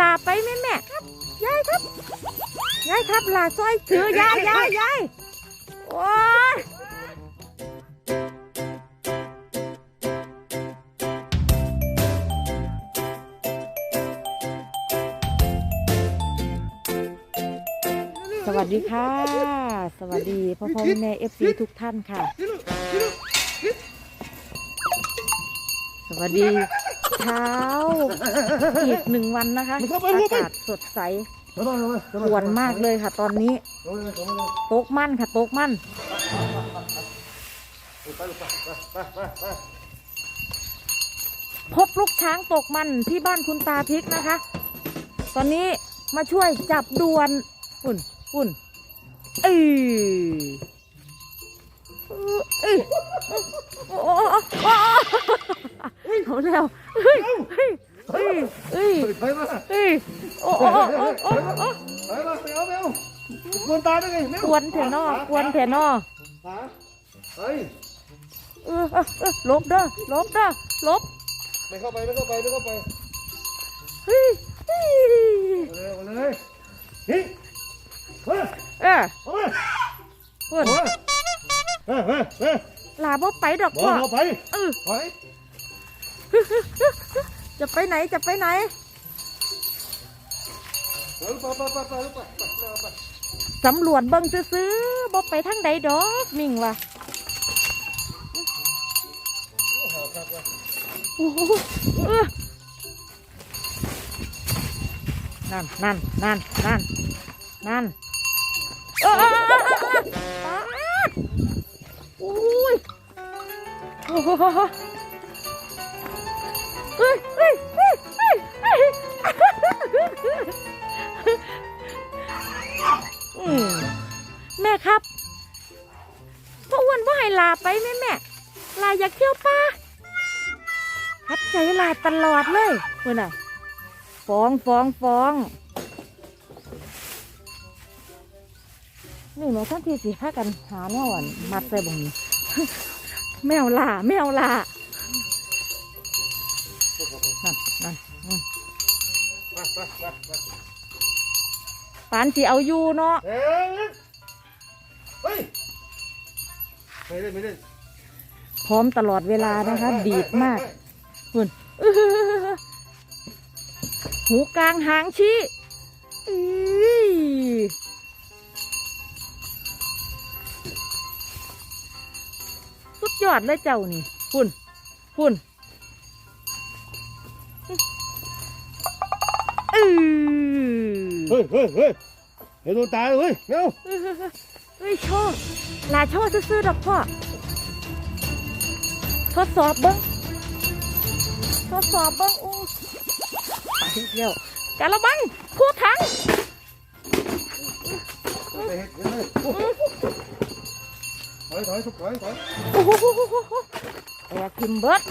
ลาไปแม่แม่ครับยายครับยายครับลาซอยถือยายยายยายโอ้ยสวัสดีค่ะ สวัสดีพ่อพ่อแม่เอฟซีทุกท่านค่ะ สวัสดี เช้า อีกหนึ่งวันนะคะอากาศสดใสหวนมากเลยค่ะ ตอนนี้โต๊กมั่นค่ะโต๊กมั่นพบลูกช้างตกมันที่บ้านคุณตาพริกนะคะ ตอนนี้มาช่วยจับดวน อุ่นอุ่นเอ้ย แล้วเฮ้ยเฮ้ยเฮ้ยเฮ้ยไปมาเฮ้ยโอ้โอ้โอ้โอ้โอ้โอ้ไปมาไปเอาไปเอากวนตาได้ไงแมวกวนแถนอกวนแถนอหาเฮ้ยเออเออเออลบเด้อลบเด้อลบไม่เข้าไปไม่เข้าไปไม่เข้าไปเฮ้ยเฮ้ยเอาเลยเอาเลยเฮ้ยเฮ้ยเออเอาไปเพื่อนเฮ้ยเฮ้ยเฮ้ยเฮ้ยลาบ่ไปดอกบอพ่อลเข้าไปเออไป จะไปไหนจะไปไหนสำรวจเบิ่งซื้อๆบ่ไปทางใดดอกมิ่งว่ะโอ้โหเออนั่นนั่นนั่นนั่นนั่นเออเออเออเออเออปาดอุ้ยโอ้ ครับพ่ออ้วนว่าให้ลาไปแม่แม่ลาอยากเที่ยวป่าคัดใจลาตลอดเลยเพื่อนอะฟ้องฟ้องฟ้องนี่แม่ท่านที่สิพากันหาแนวอันมัดใส่บ่งนี้แมวลาแมวลานั่นนั่นปานสิเอาอยู่เนาะ เฮ้ยเฮ้ยไม่ได้ไม่ได้พร้อมตลอดเวลานะคะ ดีดมากคุณหูกลางหางชี้อื้อสุดยอดเลยเจ้านี่คุณคุณอือเฮ้ยเฮ้ยเฮ้ยเห็นดวงตาเลยเฮ้ยแมว เฮ้ยโชว์ลาโชว์ซื่อๆดอกพ่อ ทดสอบเบิ้งทดสอบเบิ้งอู้ไปเร็วกะละบังคู่ถังถอยถอยถอยถอยโอ้โหแอร์ทิมเบิร์ด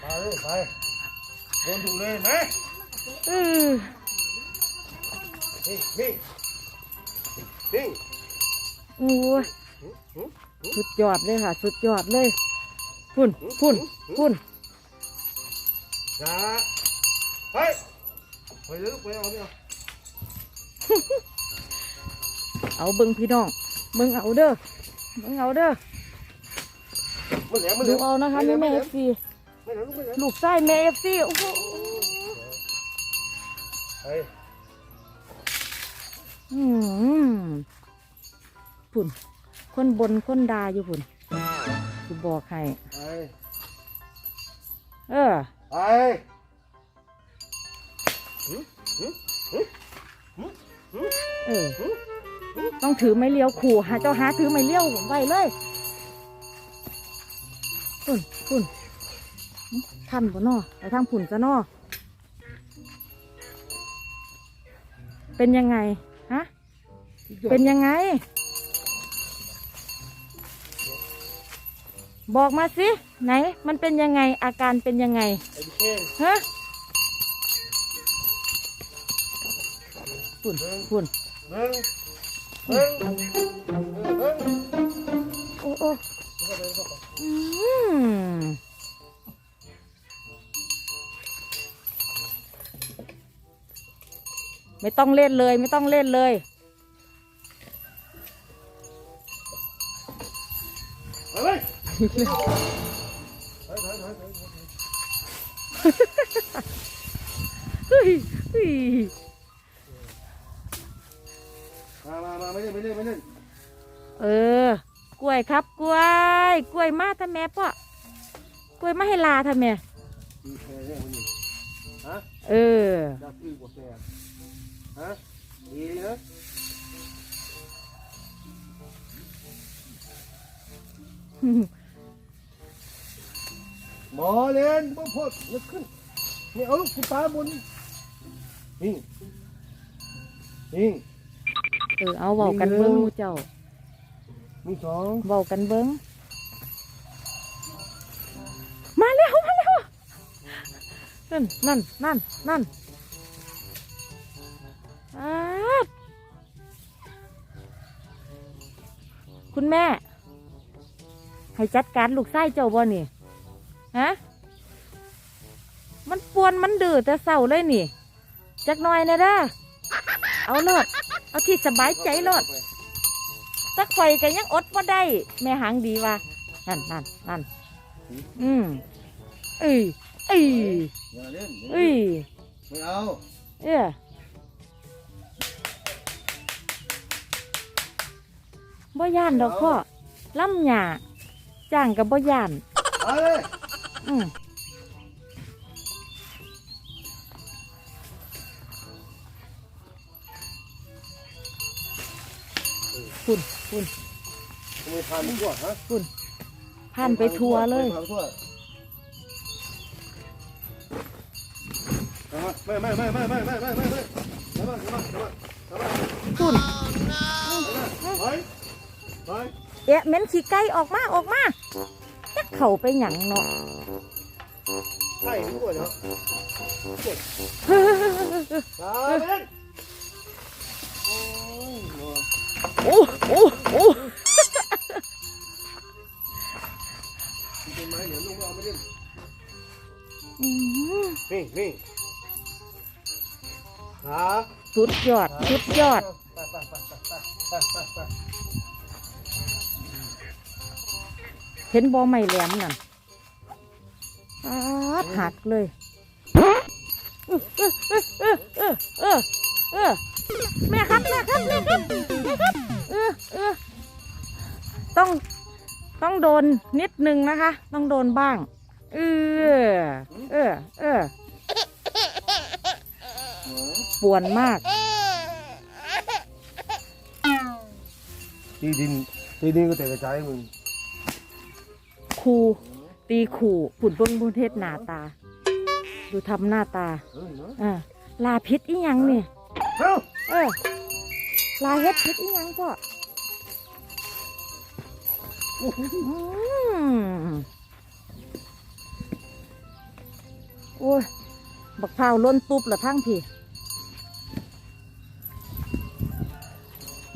ไปเลยไป โดนถูกเลยไหมอือนี่นี่นี่โอ้ยสุดยอดเลยค่ะ สุดยอดเลย พุ่น พุ่น พุ่นจ้าไปไปเลยลูกไปเอาเนี่ยเอาเบิ้งพี่น้องเบิ้งเอาเด้อเบิ้งเอาเด้อมันแหลมมันแหลดูมเอานะคะนี่แม่เอฟซีไม่แห ลมลูกไม่แหลมลูกไส้แม่เอฟซีโอ้โหไปอืมพุ่น คนบนคนดาอยู่พุ่นคือบอกให้ไปเออไปเออ ต้องถือไม้เลี้ยวขู่หาเจ้าหาถือไม้เลี้ยวไว้เลยพุ่นพุ่น ท่านบ่นอไปทางพุ่นซะนอเป็นยังไง ฮะ เป็นยังไง บอกมาสิ ไหน มันเป็นยังไง อาการเป็นยังไงไอ้พี่เข่งฮะพุ่นพุ่นหนึ่งหนึ่งหนึ่งโอ้โอ้ ไม่ต้องเล่นเลยไม่ต้องเล่นเลยเฮ้ยมามามาไม่เล่นไม่เล่นไม่เล่นเออ กล้วยครับกล้วย กล้วยมาทำแม่ป่ะกล้วยมาให้ลาทำแม่มีแพรเนี่ยมันนี่ฮะเออ ดักอื้อกว่าแพร ฮะดีนะหมอเล่นบ่พดลุกขึ้นนี่เอาลูกคุณตาบนนี่นี่เออเอาเบากันเบิ้งหมูเจ้ามีสองเบากันเบิ้งมาแล้วมาแล้วนั่นนั่นนั่นนั่น คุณแม่ ให้จัดการลูกไส้เจ้าบ่นี่ฮะมันปวนมันดื้อแต่เศร้าเลยนี่ จักหน่อยนะเด้อเอาโลดเอาที่สบายใจโลดตะข่อยก็ยังอดว่าได้ แม่หางดีว่านั่นนั่นนั่นอืมเอ้ยเอ้ยอย่าเล่นเอ้ยไม่เอา เอ้ย บ่ย่านดอกพ่อล่ำหยาจ้างกับบ่ย่านเอาเลยอืมคุณคุณไม่ผ่านทั่วฮะผ่านไปทัวร์เลยผ่านทั่วไม่ไม่ไม่ไม่ไม่ไม่ไม่ไม่ไม่มามามามามาคุณไปไป เอ๊ะเหม็นขี้ไก่ออกมาออกมาจักเข้าไปหยังเนาะไข่ทั่วเนาะตาเล่นโอ้ยโอ้โอ้โอ้เป็นไม้เหนียวลุงเอาไม่เล่นอืมนี่นี่ขาสุดยอดสุดยอด เห็นบอไม่แหลมนั่นอาดหักเลยเออเออเออเออเออแม่ครับแม่ครับแม่ครับแม่ครับเออเออต้องต้องโดนนิดนึงนะคะ ต้องโดนบ้าง เออเออเออปวนมากตีดินตีดินก็แต่กระจายมึง ครูตีขู่ฝุ่นเบิ้งบุญเทศหน้าตา ดูทำหน้าตาเฮ้ยเนาะอ่าลาพิษอีหยังนี่เอ้าเออลาเฮ็ดพิษอีหยังพ่ออืมโอ้ย บักพร้าวล้นตุบละทั้งพี่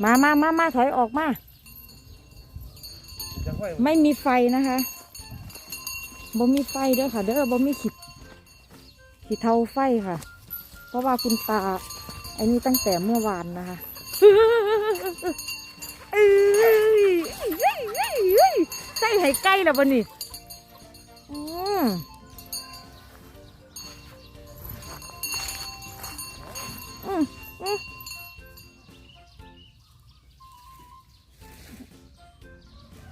มามามามาถอยออกมาจะไหวไม่มีไฟนะคะ บ่มีไฟเด้อค่ะ เด้อบ่มีขีดขีดเทาไฟค่ะ เพราะว่าคุณตาไอ้นี่ตั้งแต่เมื่อวานนะคะเอ้ยเอ้ยเอ้ยเอ้ยใส่ให้ใกล้แล้วบ่นี่อืมอืมอืม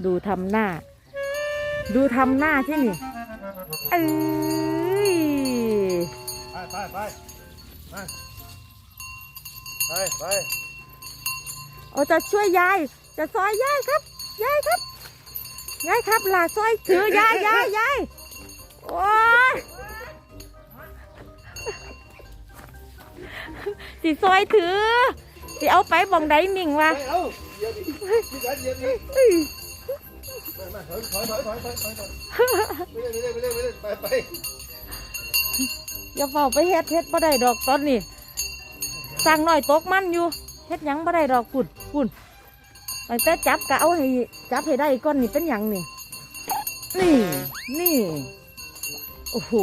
ดูทำหน้า ดูทำหน้าที่นี่ เอ้ยไปไปไปไปไปไปเอาจะช่วยยาย จะซอยยายครับ ยายครับ ยายครับลาซอยถือยายยายยายโอ้ยสิซอยถือสิเอาไปบ่องใดมิงวะไปเอาเดี๋ยวดิเดี๋ยวดิ มาถอยถอยถอยถอยถอยถอยถอยไปเล่นไปเล่นไปเล่นไปเล่นไปไปอย่าเฝ้าไปเฮ็ดเฮ็ดบ่ได้ดอกตอนนี้สั่งหน่อยตกมันอยู่เฮ็ดหยังบ่ได้ดอกปุ่นปุ่นตั้งแต่จับกะเอาให้จับให้ได้ก้อนนี่เป็นหยังนี่ นี่นี่โอ้โห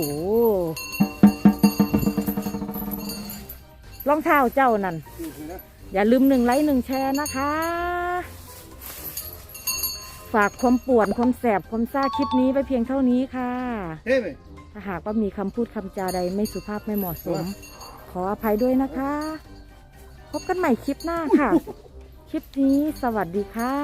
รองเท้าเจ้านั่นอนะอย่าลืมหนึ่งไลค์หนึ่งแชร์นะคะ ฝากความปวดความแสบความซ่าคลิปนี้ไปเพียงเท่านี้ค่ะเฮ้ยไหมถ้าหากว่ามีคำพูดคำจาใดไม่สุภาพไม่เหมาะสม ขออภัยด้วยนะคะ พบกันใหม่คลิปหน้าค่ะ คลิปนี้สวัสดีค่ะ